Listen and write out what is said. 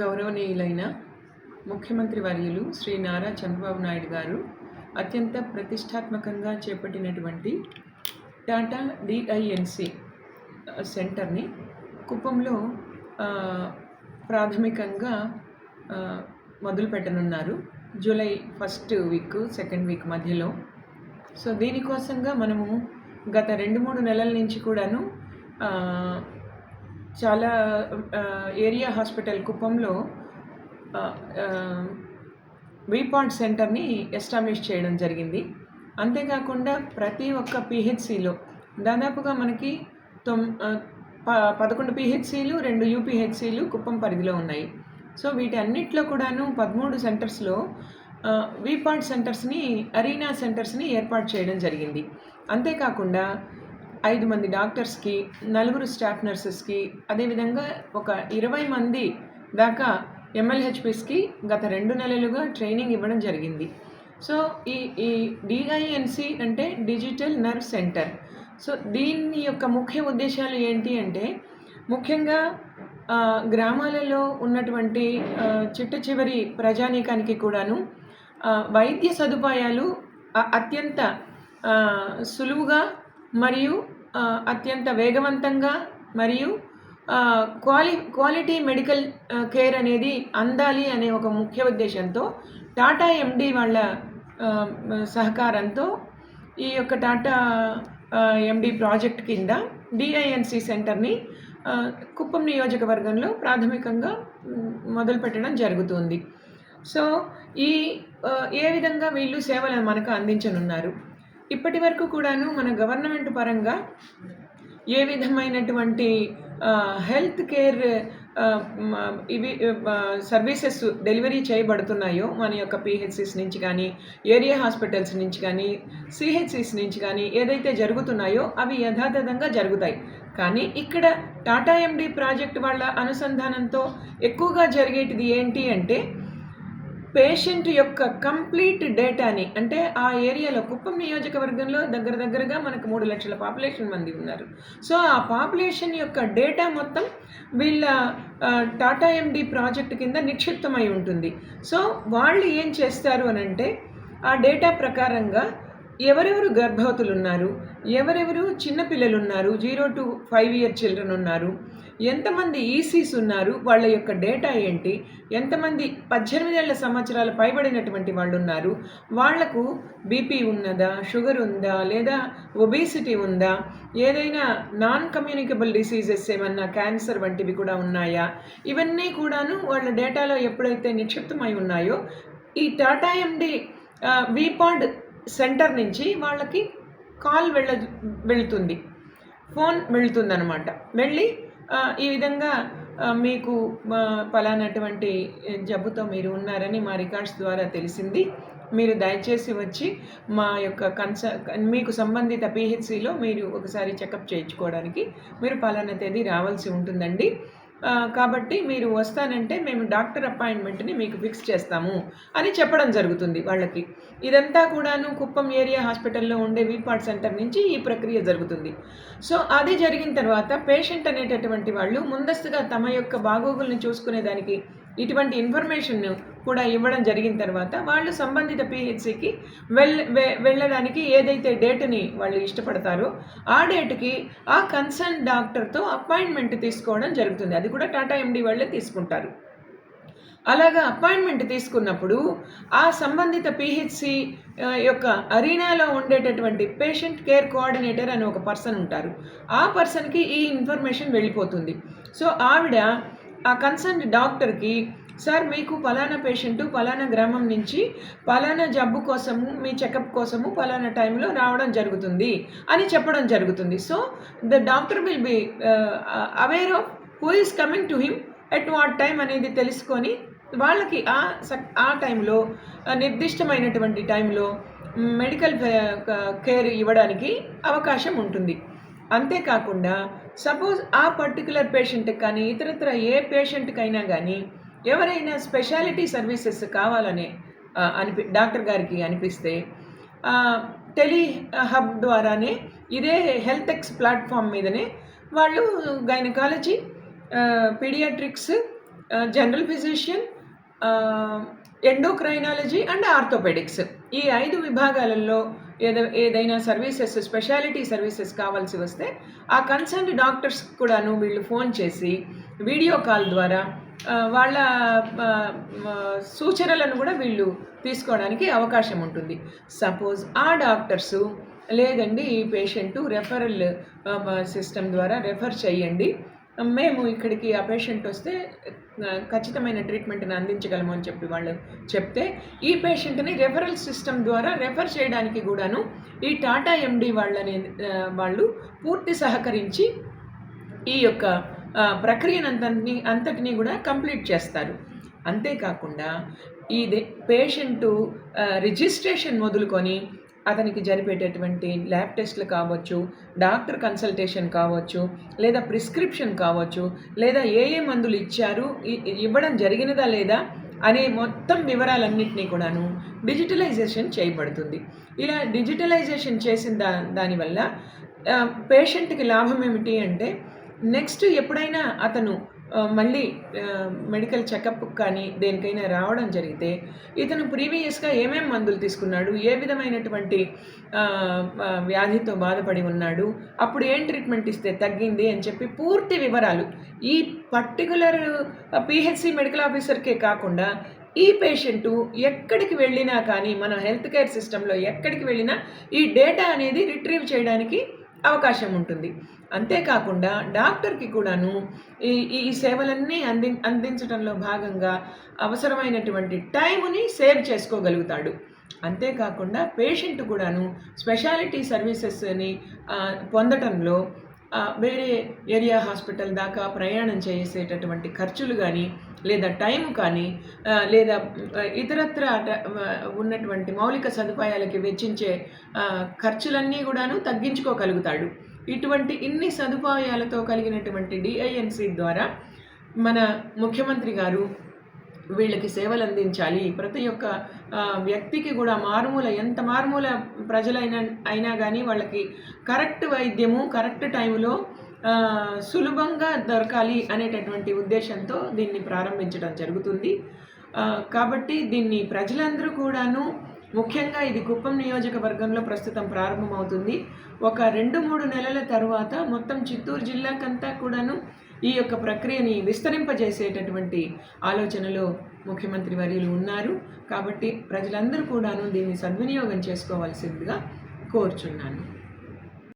గౌరవనీయులైన ముఖ్యమంత్రి వర్యులు శ్రీ నారా చంద్రబాబు నాయుడు గారు అత్యంత ప్రతిష్టాత్మకంగా చేపట్టినటువంటి టాటా డిఐఎన్సి సెంటర్ని కుప్పంలో ప్రాథమికంగా మొదలుపెట్టనున్నారు మొదలు పెట్టనున్నారు. July first week second week మధ్యలో. సో దీనికోసంగా మనము గత రెండు మూడు నెలల నుంచి కూడాను చాలా ఏరియా హాస్పిటల్ కుప్పంలో వీపాడ్ సెంటర్ని ఎస్టాబ్లిష్ చేయడం జరిగింది. అంతేకాకుండా ప్రతి ఒక్క పిహెచ్సిలో దాదాపుగా మనకి తొమ్ ప పదకొండు పిహెచ్సిలు రెండు యూపీహెచ్సిలు కుప్పం పరిధిలో ఉన్నాయి. సో వీటన్నిటిలో కూడాను పదమూడు సెంటర్స్లో వీపాడ్ సెంటర్స్ని అరీనా సెంటర్స్ని ఏర్పాటు చేయడం జరిగింది. అంతేకాకుండా ఐదు మంది డాక్టర్స్కి నలుగురు స్టాఫ్ నర్సెస్కి అదేవిధంగా ఒక ఇరవై మంది దాకా ఎంఎల్హెచ్పిస్కి గత రెండు నెలలుగా ట్రైనింగ్ ఇవ్వడం జరిగింది. సో ఈ ఈ డిఐఎన్సి అంటే డిజిటల్ నర్వ్ సెంటర్. సో దీని యొక్క ముఖ్య ఉద్దేశాలు ఏంటి అంటే ముఖ్యంగా గ్రామాలలో ఉన్నటువంటి చిట్ట చివరి ప్రజానీకానికి కూడాను వైద్య సదుపాయాలు అత్యంత సులువుగా మరియు అత్యంత వేగవంతంగా మరియు క్వాలి క్వాలిటీ మెడికల్ కేర్ అనేది అందాలి అనే ఒక ముఖ్య ఉద్దేశంతో టాటా ఎండి వాళ్ళ సహకారంతో ఈ యొక్క టాటా ఎండి ప్రాజెక్ట్ కింద డిఐఎన్సి సెంటర్ని కుప్పం నియోజకవర్గంలో ప్రాథమికంగా మొదలుపెట్టడం జరుగుతుంది. సో ఈ ఏ విధంగా వీళ్ళు సేవలను మనకు అందించనున్నారు? ఇప్పటి వరకు కూడాను మన గవర్నమెంట్ పరంగా ఏ విధమైనటువంటి హెల్త్ కేర్ ఇవి సర్వీసెస్ డెలివరీ చేయబడుతున్నాయో మన యొక్క పిహెచ్సిస్ నుంచి కానీ ఏరియా హాస్పిటల్స్ నుంచి కానీ సిహెచ్సిస్ నుంచి కానీ ఏదైతే జరుగుతున్నాయో అవి యథాతథంగా జరుగుతాయి. కానీ ఇక్కడ టాటా ఎండి ప్రాజెక్ట్ వాళ్ళ అనుసంధానంతో ఎక్కువగా జరిగేటిది ఏంటి అంటే పేషెంట్ యొక్క కంప్లీట్ డేటాని అంటే ఆ ఏరియాలో కుప్పం నియోజకవర్గంలో దగ్గర దగ్గరగా మనకు మూడు లక్షల పాపులేషన్ మంది ఉన్నారు. సో ఆ పాపులేషన్ యొక్క డేటా మొత్తం వీళ్ళ టాటా ఎండి ప్రాజెక్ట్ కింద నిక్షిప్తమై ఉంటుంది. సో వాళ్ళు ఏం చేస్తారు అని అంటే ఆ డేటా ప్రకారంగా ఎవరెవరు గర్భవతులు ఉన్నారు ఎవరెవరు చిన్నపిల్లలు ఉన్నారు zero to five year children ఉన్నారు ఎంతమంది e ఈసీస్ ఉన్నారు? వాళ్ళ యొక్క డేటా ఏంటి? ఎంతమంది పద్దెనిమిదేళ్ళ సంవత్సరాల పైబడినటువంటి వాళ్ళు ఉన్నారు వాళ్ళకు బీపీ ఉన్నదా? షుగర్ ఉందా? లేదా ఒబేసిటీ ఉందా? ఏదైనా నాన్ కమ్యూనికబుల్ డిసీజెస్ ఏమన్నా క్యాన్సర్ వంటివి కూడా ఉన్నాయా? ఇవన్నీ కూడాను వాళ్ళ డేటాలో ఎప్పుడైతే నిక్షిప్తమై ఉన్నాయో ఈ టాటా ఎండి వీపాడ్ సెంటర్ నుంచి వాళ్ళకి కాల్ వెళ్ళ వెళుతుంది. ఫోన్ వెళ్తుందనమాట వెళ్ళి ఈ విధంగా మీకు మా పలానటువంటి జబ్బుతో మీరు ఉన్నారని మా రికార్డ్స్ ద్వారా తెలిసింది. మీరు దయచేసి వచ్చి మా యొక్క కన్స మీకు సంబంధిత పిహెచ్సిలో మీరు ఒకసారి చెకప్ చేయించుకోవడానికి మీరు పలానా తేదీ రావాల్సి ఉంటుందండి. కాబట్టి మీరు వస్తానంటే మేము డాక్టర్ అపాయింట్మెంట్ని మీకు ఫిక్స్ చేస్తాము అని చెప్పడం జరుగుతుంది వాళ్ళకి. ఇదంతా కూడాను కుప్పం ఏరియా హాస్పిటల్లో ఉండే వీపాడ్ సెంటర్ నుంచి ఈ ప్రక్రియ జరుగుతుంది. సో అది జరిగిన తర్వాత పేషెంట్ అనేటటువంటి వాళ్ళు ముందస్తుగా తమ యొక్క బాగోగుల్ని చూసుకునేదానికి ఇటువంటి ఇన్ఫర్మేషన్ కూడా ఇవ్వడం జరిగిన తర్వాత వాళ్ళు సంబంధిత పిహెచ్సికి వెళ్ళ వె- వెళ్ళడానికి ఏదైతే డేట్ని వాళ్ళు ఇష్టపడతారో ఆ డేట్కి ఆ కన్సర్న్ డాక్టర్తో అపాయింట్మెంట్ తీసుకోవడం జరుగుతుంది. అది కూడా టాటా ఎండి వాళ్ళే తీసుకుంటారు. అలాగా అపాయింట్మెంట్ తీసుకున్నప్పుడు ఆ సంబంధిత పిహెచ్సి యొక్క అరీనాలో ఉండేటటువంటి పేషెంట్ కేర్ కోఆర్డినేటర్ అని ఒక పర్సన్ ఉంటారు. ఆ పర్సన్కి ఈ ఇన్ఫర్మేషన్ వెళ్ళిపోతుంది. సో ఆవిడ ఆ కన్సర్న్ డాక్టర్కి సార్ మీకు పలానా పేషెంట్ పలానా గ్రామం నుంచి పలానా జబ్బు కోసము మీ చెకప్ కోసము పలానా టైంలో రావడం జరుగుతుంది అని చెప్పడం జరుగుతుంది. So the doctor will be aware of who is coming to him at what time అనేది తెలుసుకొని వాళ్ళకి ఆ స- ఆ టైంలో నిర్దిష్టమైనటువంటి టైంలో మెడికల్ కేర్ ఇవ్వడానికి అవకాశం ఉంటుంది. అంతేకాకుండా సపోజ్ ఆ పర్టికులర్ పేషెంట్కి కానీ ఇతరత్ర ఏ పేషెంట్కైనా కానీ ఎవరైనా స్పెషాలిటీ సర్వీసెస్ కావాలని అనిపి డాక్టర్ గారికి అనిపిస్తే టెలి హబ్ ద్వారానే ఇదే హెల్త్ ఎక్స్ ప్లాట్ఫామ్ మీదనే వాళ్ళు gynaecology paediatrics general physician endocrinology and orthopaedics ఈ ఐదు విభాగాలలో ఏదో ఏదైనా సర్వీసెస్ స్పెషాలిటీ సర్వీసెస్ కావాల్సి వస్తే ఆ కన్సర్న్ డాక్టర్స్ కూడాను వీళ్ళు ఫోన్ చేసి వీడియో కాల్ ద్వారా వాళ్ళ సూచనలను కూడా వీళ్ళు తీసుకోవడానికి అవకాశం ఉంటుంది. సపోజ్ ఆ డాక్టర్సు లేదండి ఈ పేషెంట్ రెఫరల్ సిస్టమ్ ద్వారా రెఫర్ చేయండి. మేము ఇక్కడికి ఆ పేషెంట్ వస్తే ఖచ్చితమైన ట్రీట్మెంట్ని అందించగలము అని చెప్పి వాళ్ళు చెప్తే ఈ పేషెంట్ని రెఫరల్ సిస్టమ్ ద్వారా రెఫర్ చేయడానికి కూడాను ఈ టాటా ఎండి వాళ్ళని వాళ్ళు పూర్తి సహకరించి ఈ యొక్క ప్రక్రియనంతని ప్రక్రియనంతటిని అంతటినీ కూడా కంప్లీట్ చేస్తారు. అంతేకాకుండా ఇది పేషెంటు రిజిస్ట్రేషన్ మొదలుకొని అతనికి జరిపేటటువంటి ల్యాబ్ టెస్ట్లు కావచ్చు డాక్టర్ కన్సల్టేషన్ కావచ్చు లేదా ప్రిస్క్రిప్షన్ కావచ్చు లేదా ఏ ఏ మందులు ఇచ్చారు ఇ- ఇవ్వడం జరిగినదా లేదా అనే మొత్తం వివరాలన్నింటినీ కూడాను డిజిటలైజేషన్ చేయబడుతుంది. ఇలా డిజిటలైజేషన్ చేసిన దా దానివల్ల పేషెంట్కి లాభం ఏమిటి అంటే నెక్స్ట్ ఎప్పుడైనా అతను మళ్ళీ మెడికల్ చెకప్ కానీ దేనికైనా రావడం జరిగితే ఇతను ప్రీవియస్గా ఏమేం మందులు తీసుకున్నాడు ఏ విధమైనటువంటి వ్యాధితో బాధపడి ఉన్నాడు అప్పుడు ఏం ట్రీట్మెంట్ ఇస్తే తగ్గింది అని చెప్పి పూర్తి వివరాలు. ఈ పర్టికులర్ పిహెచ్సి మెడికల్ ఆఫీసర్కే కాకుండా ఈ పేషెంటు ఎక్కడికి వెళ్ళినా కానీ మన హెల్త్ కేర్ సిస్టంలో ఎక్కడికి వెళ్ళినా ఈ డేటా అనేది రిట్రీవ్ చేయడానికి అవకాశం ఉంటుంది. అంతేకాకుండా డాక్టర్కి కూడాను ఈ ఈ సేవలన్నీ అంది అందించడంలో భాగంగా అవసరమైనటువంటి టైముని సేవ్ చేసుకోగలుగుతాడు. అంతేకాకుండా పేషెంట్ కూడాను స్పెషాలిటీ సర్వీసెస్ని పొందటంలో వేరే ఏరియా హాస్పిటల్ దాకా ప్రయాణం చేసేటటువంటి ఖర్చులు కానీ లేదా టైం కానీ లేదా ఇతరత్ర ఉన్నటువంటి మౌలిక సదుపాయాలకి వెచ్చించే ఖర్చులన్నీ కూడాను తగ్గించుకోగలుగుతాడు. ఇటువంటి ఇన్ని సదుపాయాలతో కలిగినటువంటి డిఐఎన్సి ద్వారా మన ముఖ్యమంత్రి గారు వీళ్ళకి సేవలు అందించాలి. ప్రతి ఒక్క వ్యక్తికి కూడా మారుమూల ఎంత మారుమూల ప్రజలైనా అయినా కానీ వాళ్ళకి కరెక్ట్ వైద్యము కరెక్ట్ టైంలో సులభంగా దొరకాలి అనేటటువంటి ఉద్దేశంతో దీన్ని ప్రారంభించడం జరుగుతుంది. కాబట్టి దీన్ని ప్రజలందరూ కూడాను ముఖ్యంగా ఇది కుప్పం నియోజకవర్గంలో ప్రస్తుతం ప్రారంభమవుతుంది. ఒక రెండు మూడు నెలల తర్వాత మొత్తం చిత్తూరు జిల్లాకంతా కూడాను ఈ యొక్క ప్రక్రియని విస్తరింపజేసేటటువంటి ఆలోచనలో ముఖ్యమంత్రి వర్యులు ఉన్నారు. కాబట్టి ప్రజలందరూ కూడాను దీన్ని సద్వినియోగం చేసుకోవాల్సిందిగా కోరుచున్నాను.